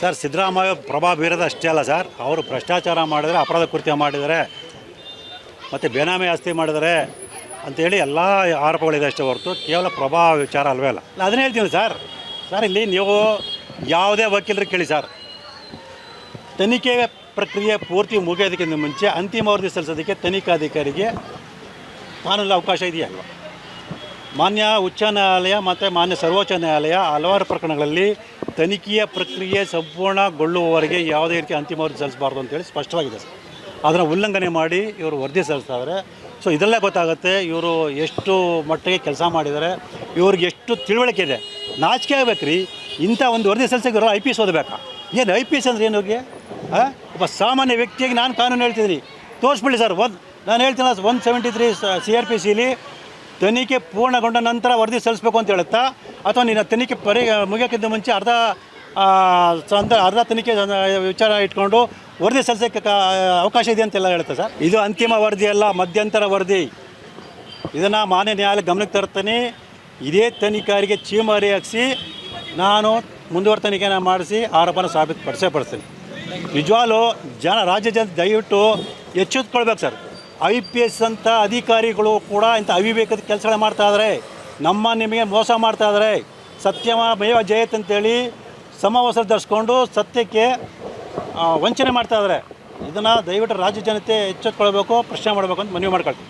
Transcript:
Sir, Siddaramaiah ಪ್ರಭಾವ ಬೀರೋದು ಅಷ್ಟೇ ಅಲ್ಲ ಸರ್. ಅವರು ಭ್ರಷ್ಟಾಚಾರ ಮಾಡಿದರೆ, ಅಪರಾಧ ಕೃತ್ಯ ಮಾಡಿದರೆ, ಮತ್ತು ಬೇನಾಮಿ ಆಸ್ತಿ ಮಾಡಿದರೆ ಅಂತೇಳಿ ಎಲ್ಲ ಆರೋಪಗಳಿದೆ ಅಷ್ಟೇ ಹೊರತು. ಕೇವಲ ಪ್ರಭಾವ ವಿಚಾರ ಅಲ್ವೇ ಅಲ್ಲ. ನಾನು ಅದನ್ನೇ ಹೇಳ್ತೀನಿ ಸರ್. ಸರ್, ಇಲ್ಲಿ ನೀವು ಯಾವುದೇ ವಕೀಲರು ಕೇಳಿ ಸರ್. ತನಿಖೆ ಪ್ರಕ್ರಿಯೆ ಪೂರ್ತಿ ಮುಗಿಯೋದಕ್ಕಿಂತ ಮುಂಚೆ ಅಂತಿಮ ವರದಿ ಸಲ್ಲಿಸೋದಕ್ಕೆ ತನಿಖಾಧಿಕಾರಿಗೆ ಕಾನೂನು ಅವಕಾಶ ಇದೆಯಲ್ವ ಮಾನ್ಯ ಉಚ್ಚ ನ್ಯಾಯಾಲಯ ಮತ್ತು ಮಾನ್ಯ ಸರ್ವೋಚ್ಚ ನ್ಯಾಯಾಲಯ ಹಲವಾರು ಪ್ರಕರಣಗಳಲ್ಲಿ ತನಿಖೆಯ ಪ್ರಕ್ರಿಯೆ ಸಂಪೂರ್ಣಗೊಳ್ಳುವವರೆಗೆ ಯಾವುದೇ ರೀತಿ ಅಂತಿಮ ವರದಿ ಸಲ್ಲಿಸಬಾರ್ದು ಅಂತೇಳಿ ಸ್ಪಷ್ಟವಾಗಿದೆ. ಸರ್ ಅದನ್ನು ಉಲ್ಲಂಘನೆ ಮಾಡಿ ಇವರು ವರದಿ ಸಲ್ಲಿಸ್ತಾ ಇದ್ದಾರೆ ಸೊ ಇದರಲ್ಲೇ ಗೊತ್ತಾಗುತ್ತೆ, ಇವರು ಎಷ್ಟು ಮಟ್ಟಿಗೆ ಕೆಲಸ ಮಾಡಿದ್ದಾರೆ, ಇವ್ರಿಗೆ ಎಷ್ಟು ತಿಳುವಳಿಕೆ ಇದೆ. ನಾಚಿಕೆ ಆಗ್ಬೇಕ್ರಿ. ಇಂಥ ಒಂದು ವರದಿ ಸಲ್ಲಿಸೋಕೆ ಐ ಪಿ ಎಸ್ ಓದಬೇಕಾ? ಏನು ಐ ಪಿ ಎಸ್ ಅಂದ್ರೆ ಏನು ಅವ್ರಿಗೆ ಆ? ಒಬ್ಬ ಸಾಮಾನ್ಯ ವ್ಯಕ್ತಿಯಾಗಿ ನಾನು ಕಾನೂನು ಹೇಳ್ತಿದ್ದೀನಿ. ತೋರಿಸ್ಬಿಡಿ ಸರ್, ಒಂದು ನಾನು ಹೇಳ್ತೀನಿ one seventy three C R P ಸಿಲಿ ತನಿಖೆ ಪೂರ್ಣಗೊಂಡ ನಂತರ ವರದಿ ಸಲ್ಲಿಸಬೇಕು ಅಂತ ಹೇಳುತ್ತಾ? ಅಥವಾ ನಿನ್ನ ತನಿಖೆ ಪರಿ ಮುಗಿಯೋಕ್ಕಿಂತ ಮುಂಚೆ ಅರ್ಧ ಸಂದ, ಅರ್ಧ ತನಿಖೆ ವಿಚಾರ ಇಟ್ಕೊಂಡು ವರದಿ ಸಲ್ಲಿಸೋಕ್ಕೆ ಅವಕಾಶ ಇದೆ ಅಂತೆಲ್ಲ ಹೇಳುತ್ತೆ ಸರ್? ಇದು ಅಂತಿಮ ವರದಿ ಅಲ್ಲ, ಮಧ್ಯಂತರ ವರದಿ. ಇದನ್ನು ಮಾನ್ಯ ನ್ಯಾಯಾಲಯ ಗಮನಕ್ಕೆ ತರ್ತೇನೆ ಇದೇ ತನಿಖಾರಿಗೆ ಚೀಮಾರಿ ಹಾಕಿಸಿ, ನಾನು ಮುಂದುವರೆ ತನಿಖೆನ ಮಾಡಿಸಿ ಆರೋಪನ ಸಾಬೀತುಪಡಿಸೇ ಪಡಿಸ್ತೀನಿ ನಿಜವಾಗ್ಲೂ ಜನ, ರಾಜ್ಯ ಜನ ದಯವಿಟ್ಟು ಎಚ್ಚೆತ್ಕೊಳ್ಬೇಕು ಸರ್. ಐ ಪಿ ಎಸ್ ಅಂತ ಅಧಿಕಾರಿಗಳು ಕೂಡ ಇಂಥ ಅವಿವೇಕದ ಕೆಲಸಗಳು ಮಾಡ್ತಾ ಇದ್ದಾರೆ ನಮ್ಮ ನಿಮಗೆ ಮೋಸ ಮಾಡ್ತಾ ಇದ್ದಾರೆ ಸತ್ಯಮ ಮೇವ ಜಯತ್ ಅಂತೇಳಿ ಸಮವಸ್ತ್ರ ಧರಿಸ್ಕೊಂಡು ಸತ್ಯಕ್ಕೆ ವಂಚನೆ ಮಾಡ್ತಾ ಇದ್ದಾರೆ ಇದನ್ನು ದಯವಿಟ್ಟು ರಾಜ್ಯ ಜನತೆ ಎಚ್ಚೆತ್ಕೊಳ್ಬೇಕು, ಪ್ರಶ್ನೆ ಮಾಡಬೇಕು ಅಂತ ಮನವಿ ಮಾಡ್ಕೊಳ್ತೀನಿ.